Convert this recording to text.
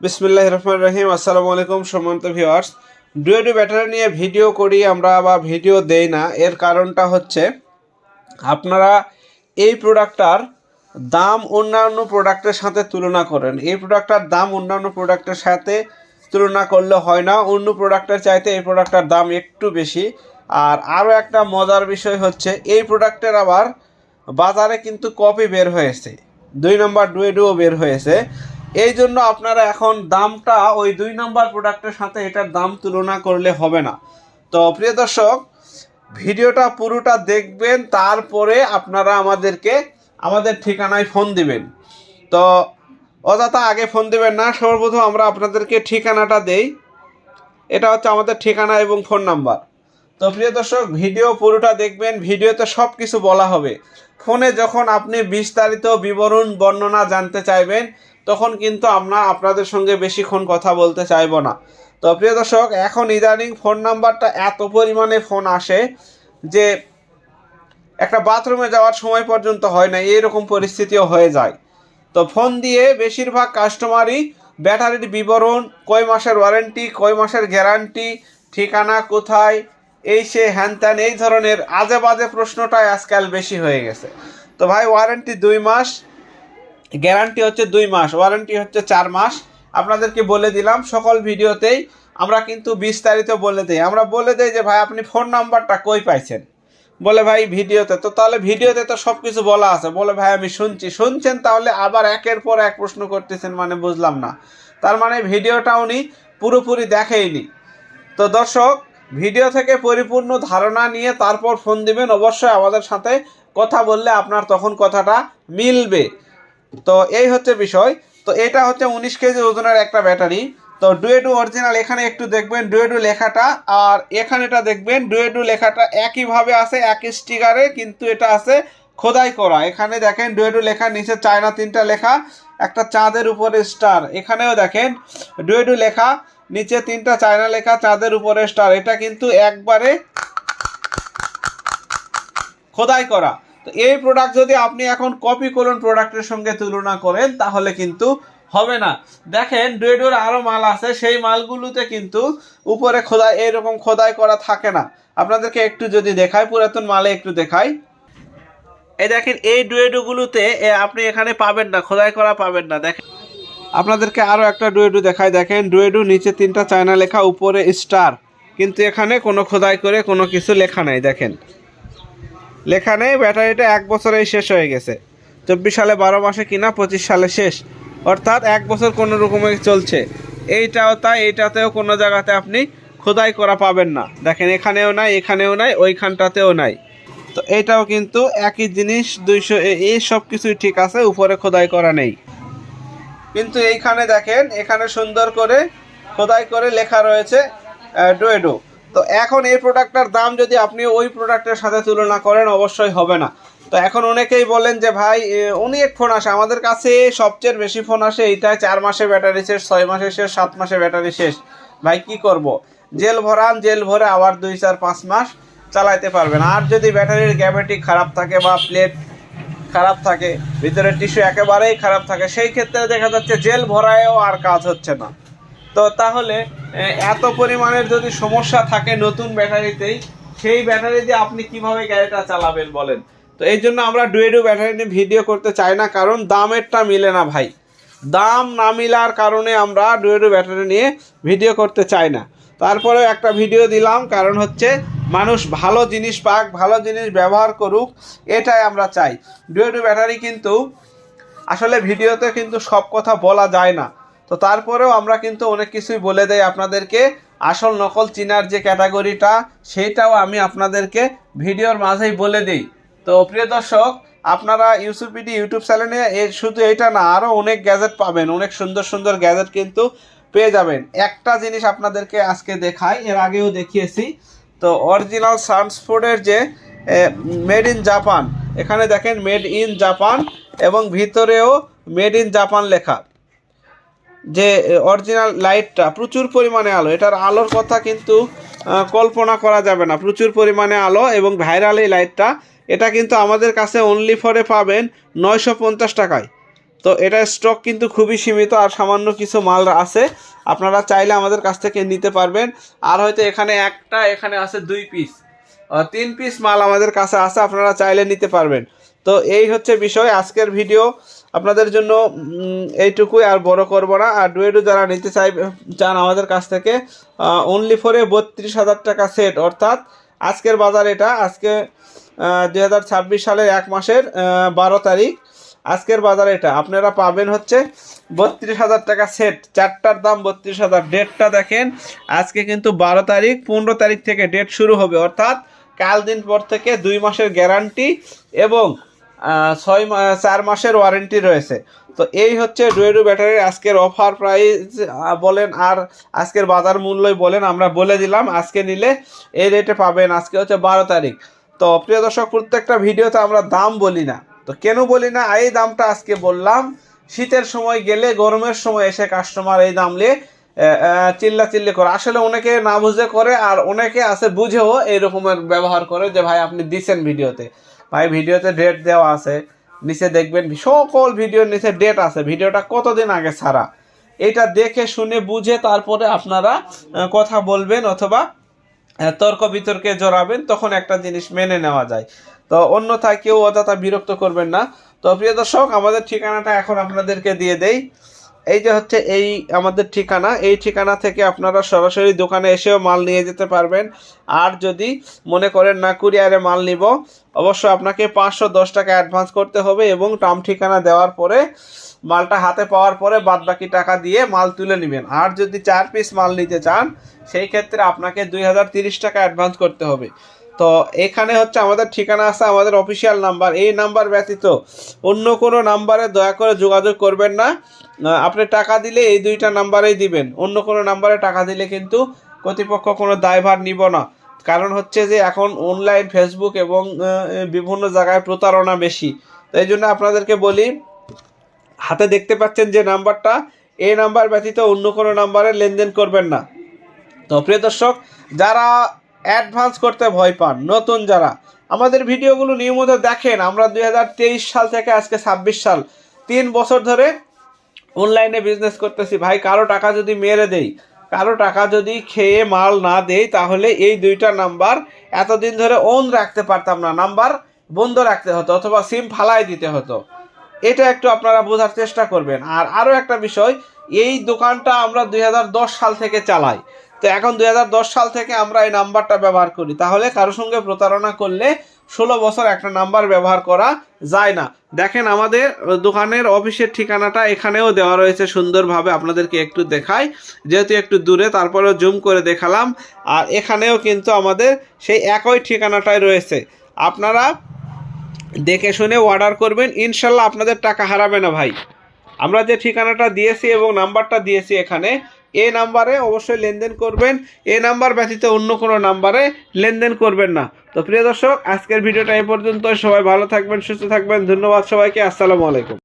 বিসমিল্লাহ রহমান রহিম আসসালামু আলাইকুম সম্মানিত ভিউয়ার্স। ডুয়েডু ব্যাটারি নিয়ে ভিডিও করি, আমরা বা ভিডিও দেই না। এর কারণটা হচ্ছে, আপনারা এই প্রোডাক্টটার দাম অন্যান্য প্রোডাক্টের সাথে তুলনা করেন। এই প্রোডাক্টটার দাম অন্যান্য প্রোডাক্টের সাথে তুলনা করলে হয় না। অন্য প্রোডাক্টের চাইতে এই প্রোডাক্টটার দাম একটু বেশি। আর আরও একটা মজার বিষয় হচ্ছে, এই প্রোডাক্টের আবার বাজারে কিন্তু কপি বের হয়েছে। দুই নম্বর ডুয়েডুও বের হয়েছে। এই জন্য আপনারা এখন দামটা ওই দুই নম্বর প্রোডাক্টের সাথে এটার দাম তুলনা করলে হবে না। তো প্রিয় দর্শক, ভিডিওটা পুরোটা দেখবেন, তারপরে আপনারা আমাদেরকে আমাদের ঠিকানায় ফোন দিবেন। তো অযথা আগে ফোন দিবেন না, সর্বপ্রথম আমরা আপনাদেরকে ঠিকানাটা দেই। এটা হচ্ছে আমাদের ঠিকানা এবং ফোন নাম্বার। তো প্রিয় দর্শক, ভিডিও পুরোটা দেখবেন, ভিডিওতে সব কিছু বলা হবে। ফোনে যখন আপনি বিস্তারিত বিবরণ, বর্ণনা জানতে চাইবেন তখন কিন্তু আমরা আপনাদের সঙ্গে বেশিক্ষণ কথা বলতে চাইব না। তো প্রিয় দর্শক, এখন ইদানিং ফোন নাম্বারটা এত পরিমাণে ফোন আসে যে একটা বাথরুমে যাওয়ার সময় পর্যন্ত হয় না এরকম পরিস্থিতিও হয়ে যায়। তো ফোন দিয়ে বেশিরভাগ কাস্টমারই ব্যাটারির বিবরণ, কয় মাসের ওয়ারেন্টি, কয় মাসের গ্যারান্টি, ঠিকানা কোথায়, এই সে হ্যান ত্যান, এই ধরনের আজে বাজে প্রশ্নটাই আজকাল বেশি হয়ে গেছে। তো ভাই, ওয়ারেন্টি দুই মাস গ্যারান্টি হচ্ছে দুই মাস, ওয়ারেন্টি হচ্ছে চার মাস। আপনাদেরকে বলে দিলাম, সকল ভিডিওতেই আমরা কিন্তু বিস্তারিত বলে দিই। আমরা বলে দিই যে, ভাই, আপনি ফোন নাম্বারটা কই পাইছেন? বলে, ভাই, ভিডিওতে তো, তাহলে ভিডিওতে তো সব কিছু বলা আছে। বলে, ভাই, আমি শুনছি। শুনছেন তাহলে আবার একের পর এক প্রশ্ন করতেছেন মানে বুঝলাম না। তার মানে ভিডিওটা উনি পুরোপুরি দেখেইনি। তো দর্শক, ভিডিও থেকে পরিপূর্ণ ধারণা নিয়ে তারপর ফোন দিবেন। অবশ্যই আমাদের সাথে কথা বললে আপনার তখন কথাটা মিলবে। তো এই হচ্ছে বিষয়। তো এটা হচ্ছে উনিশ কেজি ওজনের একটা ব্যাটারি। তো ডুয়েডু অরিজিনাল এখানে একটু দেখবেন ডুয়েডু লেখাটা, আর এখানেটা দেখবেন ডুয়েডু লেখাটা একইভাবে আছে, একই স্টিকারে কিন্তু এটা আছে খোদাই করা। এখানে দেখেন ডুয়েডু লেখা, নিচে চায়না তিনটা লেখা, একটা চাঁদের উপরে স্টার এখানেও দেখেন ডুয়েডু লেখা, নিচে তিনটা চায়না লেখা, চাঁদের উপরে স্টার এটা কিন্তু একবারে খোদাই করা। তো এই প্রোডাক্ট যদি আপনি এখন কপি করুন প্রোডাক্টের সঙ্গে তুলনা করেন, তাহলে কিন্তু হবে না। দেখেন ডুয়েডোর আরও মাল আছে, সেই মালগুলোতে কিন্তু উপরে খোদাই এইরকম খোদাই করা থাকে না। আপনাদেরকে একটু যদি দেখাই, পুরাতন মালে একটু দেখাই। এই দেখেন, এই ডুয়েডোগুলোতে আপনি এখানে পাবেন না, খোদাই করা পাবেন না। দেখেন, আপনাদেরকে আরও একটা ডুয়েডু দেখাই। দেখেন ডুয়েডু নিচে তিনটা চায়না লেখা, উপরে স্টার কিন্তু এখানে কোনো খোদাই করে কোনো কিছু লেখা নাই, দেখেন। লেখা নেই, ব্যাটারিটা এক বছরেই শেষ হয়ে গেছে। চব্বিশ সালে বারো মাসে কিনা, পঁচিশ সালে শেষ। অর্থাৎ এক বছর কোনো রকমে চলছে। এইটাও তাই, এইটাতেও কোনো জায়গাতে আপনি খোদাই করা পাবেন না। দেখেন, এখানেও নাই এখানেও নাই, ওইখানটাতেও নাই। তো এটাও কিন্তু একই জিনিস, দুইশো এই সব কিছুই ঠিক আছে, উপরে খোদাই করা নেই। কিন্তু এইখানে দেখেন, এখানে সুন্দর করে খোদাই করে লেখা রয়েছে ডোয়েডো। তো এখন এই প্রোডাক্টটার দাম যদি আপনি ওই প্রোডাক্টের সাথে তুলনা করেন, অবশ্যই হবে না। তো এখন অনেকেই বলেন যে, ভাই অনেক ফোন আসে। আমাদের কাছে সবচেয়ে বেশি ফোন আসে এইটা চার মাসে ব্যাটারি শেষ, ছয় মাসে শেষ, সাত মাসে ব্যাটারি শেষ। ভাই, কি করব? জেল ভরান, জেল ভরে আবার দুই, চার, পাঁচ মাস চালাইতে পারবেন। আর যদি ব্যাটারির গ্যাবেটি খারাপ থাকে বা প্লেট খারাপ থাকে, ভিতরের টিস্যু একেবারেই খারাপ থাকে, সেই ক্ষেত্রে দেখা যাচ্ছে জেল ভরায়ও আর কাজ হচ্ছে না। তো তাহলে এত পরিমাণের যদি সমস্যা থাকে নতুন ব্যাটারিতেই, সেই ব্যাটারি দিয়ে আপনি কীভাবে গাড়িটা চালাবেন বলেন? তো এই জন্য আমরা ডুয়েডু ব্যাটারি নিয়ে ভিডিও করতে চাই না, কারণ দামেরটা মিলে না ভাই। দাম না মিলার কারণে আমরা ডুয়েডু ব্যাটারি নিয়ে ভিডিও করতে চাই না। তারপরেও একটা ভিডিও দিলাম, কারণ হচ্ছে মানুষ ভালো জিনিস পাক, ভালো জিনিস ব্যবহার করুক, এটাই আমরা চাই। ডুয়েডু ব্যাটারি কিন্তু, আসলে ভিডিওতে কিন্তু সব কথা বলা যায় না। তো তারপরেও আমরা কিন্তু অনেক কিছুই বলে দেই আপনাদেরকে। আসল নকল চিনার যে ক্যাটাগরিটা, সেইটাও আমি আপনাদেরকে ভিডিওর মাঝেই বলে দিই। তো প্রিয় দর্শক, আপনারা ইউসুপিডি ইউটিউব চ্যানেলে শুধু এইটা না আরও অনেক গ্যাজেট পাবেন, অনেক সুন্দর সুন্দর গ্যাজেট কিন্তু পেয়ে যাবেন। একটা জিনিস আপনাদেরকে আজকে দেখাই, এর আগেও দেখিয়েছি। তো অরিজিনাল সানসফোর্ডের যে মেড ইন জাপান এখানে দেখেন মেড ইন জাপান এবং ভিতরেও মেড ইন জাপান লেখা। যে অরিজিনাল লাইটটা প্রচুর পরিমাণে আলো। এটার আলোর কথা কিন্তু কল্পনা করা যাবে না। প্রচুর পরিমাণে আলো এবং ভাইরাল এই লাইটটা এটা কিন্তু আমাদের কাছে অনলি ফরে পাবেন নয়শো পঞ্চাশ টাকায়। তো এটা স্টক কিন্তু খুবই সীমিত আর সামান্য কিছু মাল আছে। আপনারা চাইলে আমাদের কাছ থেকে নিতে পারবেন। আর হয়তো এখানে একটা, এখানে আছে দুই পিস তিন পিস মাল আমাদের কাছে আছে, আপনারা চাইলে নিতে পারবেন। তো এই হচ্ছে বিষয়। আজকের ভিডিও আপনাদের জন্য এইটুকুই আর বড় করব না। আর ডুয়েডু যারা নিতে চাই, চান আমাদের কাছ থেকে অনলি ফোরে বত্রিশ হাজার টাকা সেট অর্থাৎ আজকের বাজার এটা। আজকে দুই হাজার ছাব্বিশ সালের এক মাসের বারো তারিখ। আজকের বাজার এটা। আপনারা পাবেন হচ্ছে বত্রিশ হাজার টাকা সেট চারটার দাম বত্রিশ হাজার। ডেটটা দেখেন, আজকে কিন্তু বারো তারিখ, পনেরো তারিখ থেকে ডেট শুরু হবে। অর্থাৎ কাল দিন পর থেকে দুই মাসের গ্যারান্টি এবং ছয় চার মাসের ওয়ারেন্টি রয়েছে। তো এই হচ্ছে ডুয়েডু ব্যাটারির আজকের অফার প্রাইস বলেন আর আজকের বাজার মূল্যই বলেন, আমরা বলে দিলাম, আজকে নিলে এই রেটে পাবেন। আজকে হচ্ছে বারো তারিখ। তো প্রিয় দর্শক, প্রত্যেকটা ভিডিওতে আমরা দাম বলি না। তো কেন বলি না? এই দামটা আজকে বললাম, শীতের সময় গেলে, গরমের সময় এসে কাস্টমার এই দাম নিয়ে চিল্লা চিল্লি করে। আসলে অনেকে না বুঝে করে, আর অনেকে আছে বুঝেও এই রকমের ব্যবহার করে যে, ভাই, আপনি দিচ্ছেন ভিডিওতে। ভাই, ভিডিওতে ডেট দেওয়া আছে। নিচে দেখবেন সকল ভিডিওর নিচে ডেট আছে। ভিডিওটা কতদিন আগে ছাড়া? এটা দেখে শুনে বুঝে তারপরে আপনারা কথা বলবেন অথবা তর্ক বিতর্কে জড়াবেন, তখন একটা জিনিস মেনে নেওয়া যায়। তো অন্যথায় কেউ অযথা বিরক্ত করবেন না। তো প্রিয় দর্শক, আমাদের ঠিকানাটা এখন আপনাদেরকে দিয়ে দেই। এই যে হচ্ছে এই আমাদের ঠিকানা, এই ঠিকানা থেকে আপনারা সরাসরি দোকানে এসেও মাল নিয়ে যেতে পারবেন। আর যদি মনে করেন, না, কুরিয়ারে মাল নিব অবশ্য আপনাকে পাঁচশো দশ টাকা অ্যাডভান্স করতে হবে এবং টাম ঠিকানা দেওয়ার পরে, মালটা হাতে পাওয়ার পরে বাদ বাকি টাকা দিয়ে মাল তুলে নেবেন। আর যদি চার পিস মাল নিতে চান, সেই ক্ষেত্রে আপনাকে দুই টাকা অ্যাডভান্স করতে হবে। তো এখানে হচ্ছে আমাদের ঠিকানা আছে, আমাদের অফিসিয়াল নাম্বার এই নাম্বার ব্যতীত অন্য কোনো নাম্বারে দয়া করে যোগাযোগ করবেন না। আপনি টাকা দিলে এই দুইটা নাম্বারেই দিবেন। অন্য কোনো নাম্বারে টাকা দিলে কিন্তু কর্তৃপক্ষ কোনো দায়ভার নিব না। কারণ হচ্ছে যে এখন অনলাইন ফেসবুক এবং বিভিন্ন জায়গায় প্রতারণা বেশি। তো এই জন্য আপনাদেরকে বলি, হাতে দেখতে পাচ্ছেন যে নাম্বারটা এই নাম্বার ব্যতীত অন্য কোনো নাম্বারে লেনদেন করবেন না। তো প্রিয় দর্শক, যারা অ্যাডভান্স করতে ভয় পান, নতুন যারা। আমাদের ভিডিওগুলো নিয়মিত দেখেন, আমরা দু হাজার তেইশ সাল থেকে আজকে ছাব্বিশ সাল, তিন বছর ধরে অনলাইনে বিজনেস করতেছি। ভাই, কারও টাকা যদি মেরে দেই, কারও টাকা যদি খেয়ে মাল না দেই, তাহলে এই দুইটা নাম্বার এতদিন ধরে অন রাখতে পারতাম না। নাম্বার বন্ধ রাখতে হতো, অথবা সিম ফালাই দিতে হতো। এটা একটু আপনারা বোঝার চেষ্টা করবেন। আর আরও একটা বিষয় এই দোকানটা আমরা দুই হাজার দশ সাল থেকে চালাই। তো এখন দুই হাজার দশ সাল থেকে আমরা এই নাম্বারটা ব্যবহার করি। তাহলে কারোর সঙ্গে প্রতারণা করলে ষোলো বছর একটা নাম্বার ব্যবহার করা যায় না। দেখেন আমাদের দোকানের অফিসের ঠিকানাটা এখানেও দেওয়া রয়েছে সুন্দরভাবে, আপনাদেরকে একটু দেখাই। যেহেতু একটু দূরে, তারপরেও জুম করে দেখালাম। আর এখানেও কিন্তু আমাদের সেই একই ঠিকানাটাই রয়েছে। আপনারা দেখে শুনে অর্ডার করবেন। ইনশাল্লাহ আপনাদের টাকা হারাবে না ভাই। আমরা যে ঠিকানাটা দিয়েছি এবং নাম্বারটা দিয়েছি এখানে, এ নাম্বারে অবশ্যই লেনদেন করবেন। এ নাম্বার ব্যতীত অন্য কোনো নাম্বারে লেনদেন করবেন না। তো প্রিয় দর্শক, আজকের ভিডিওটা এই পর্যন্ত সবাই ভালো থাকবেন, সুস্থ থাকবেন। ধন্যবাদ সবাইকে। আসসালামু আলাইকুম।